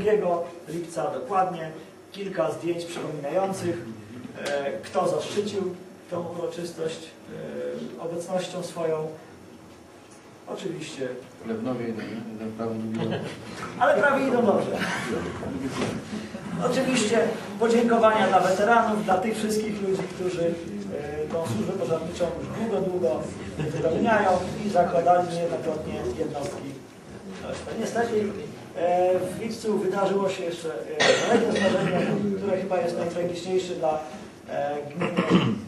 2 lipca dokładnie kilka zdjęć przypominających, e, kto zaszczycił tą uroczystość e, obecnością swoją. Oczywiście, Lewnowie, jeden prawo, drugi lewo. ale prawie idą dobrze. Oczywiście podziękowania dla weteranów, dla tych wszystkich ludzi, którzy e, tą służbę pożarniczą już długo, długo wypełniają i zakładali niejednokrotnie jednostki. Niestety w lipcu wydarzyło się jeszcze e, kolejne zdarzenie, które chyba jest najtragiczniejsze dla e, gminy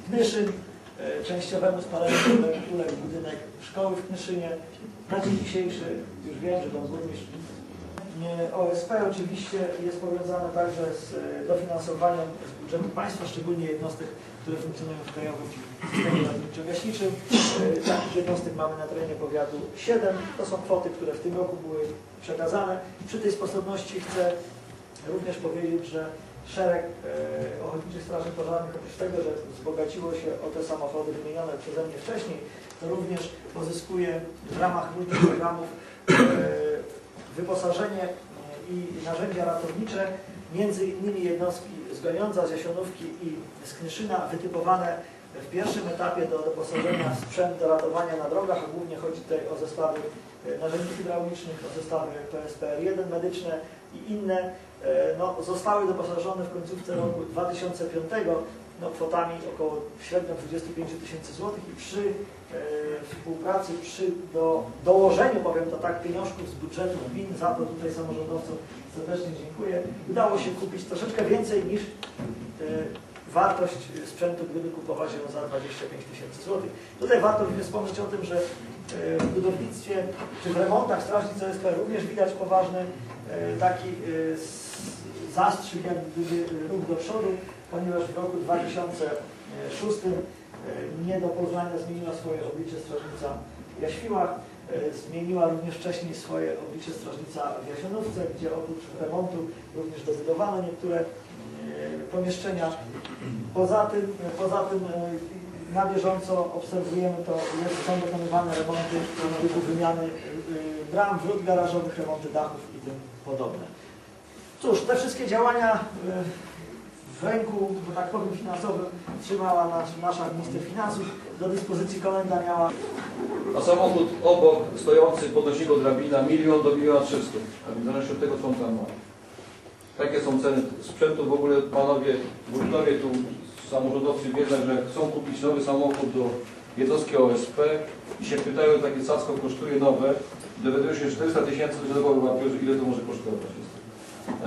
Knyszyn. E, Częściowemu spaleniu uległ, budynek szkoły w Knyszynie. Na dzień dzisiejszy już wiem, że pan burmistrz OSP oczywiście jest powiązane także z e, dofinansowaniem z budżetu państwa, szczególnie jednostek, które funkcjonują w krajowym systemie ratowniczo-gaśniczym. E, Takich jednostek mamy na terenie powiatu 7. To są kwoty, które w tym roku były przekazane. Przy tej sposobności chcę również powiedzieć, że szereg e, ochotniczych straży pożarnych, oprócz tego, że wzbogaciło się o te samochody wymienione przeze mnie wcześniej, to również pozyskuje w ramach różnych programów wyposażenie e, i narzędzia ratownicze, między innymi jednostki z Goniądza, z Jasionówki i z Knyszyna, wytypowane w pierwszym etapie do doposażenia sprzęt do ratowania na drogach, a głównie chodzi tutaj o zestawy e, narzędzi hydraulicznych, o zestawy PSPR-1 medyczne i inne, e, no, zostały doposażone w końcówce roku 2005 no, kwotami około średnio 25 tysięcy złotych i przy współpracy, przy do, dołożeniu, powiem to tak, pieniążków z budżetu gmin, za to tutaj samorządowcom serdecznie dziękuję, udało się kupić troszeczkę więcej niż e, wartość sprzętu, gdyby kupować ją za 25 tysięcy złotych. Tutaj warto wspomnieć o tym, że e, w budownictwie czy w remontach strażnic OSP również widać poważny e, taki zastrzyk, jak gdyby ruch do przodu, ponieważ w roku 2006 e, nie do poznania zmieniła swoje oblicze strażnica w e, zmieniła również wcześniej swoje oblicze strażnica w Jasionówce, gdzie oprócz remontu również dobudowano niektóre e, pomieszczenia. Poza tym, poza tym e, na bieżąco obserwujemy to, jest, są dokonywane remonty typu wymiany e, bram, wrót garażowych, remonty dachów i tym podobne. Cóż, te wszystkie działania e, w ręku, że tak powiem, finansowym trzymała nas, nasza minister finansów. Do dyspozycji komenda miała A samochód obok stojący podnosił go drabina milion do miliona trzystu. A więc zależności od tego, co on tam ma. Takie są ceny sprzętu. W ogóle panowie wójtowie tu samorządowcy wiedzą, że chcą kupić nowy samochód do jednostki OSP i się pytają, takie cacko kosztuje nowe, dowiadują się 400 tysięcy, że ile to może kosztować.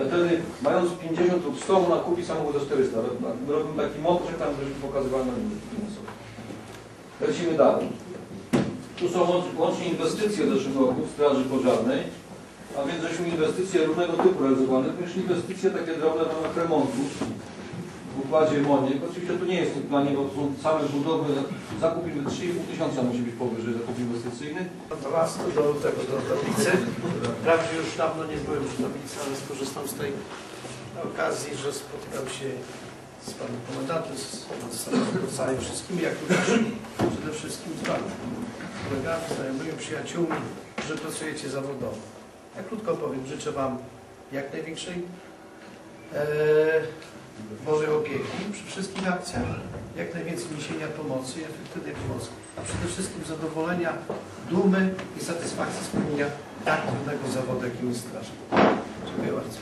Wtedy, mając 50 lub 100, można kupić samochód za 400. Ale My robimy taki montaż, tam żeśmy pokazywali na finansowo. Lecimy dalej. Tu są łącz- łącznie inwestycje w zeszłym roku w Straży Pożarnej, a więc żeśmy inwestycje różnego typu realizowane, również inwestycje takie drobne w ramach remontu w układzie Moniek. Oczywiście to nie jest w tym planie, to są same budowy, zakup inwe- 3,5 tysiąca musi być powyżej zakup inwestycyjny. Lasu do tego, do tablicy. Wprawdzie już dawno nie byłem w tablicy, ale skorzystam z tej okazji, że spotkam się z panem komendantem, z samorządowcami wszystkimi, jak również przede wszystkim z panem kolegami, znajomymi, przyjaciółmi, że pracujecie zawodowo. Ja krótko powiem, życzę wam jak największej e, wszystkich akcjach, jak najwięcej niesienia pomocy i efektywnej pomocy, a przede wszystkim zadowolenia, dumy i satysfakcji spełnienia tak trudnego zawodu, jakim jest straż. Dziękuję bardzo.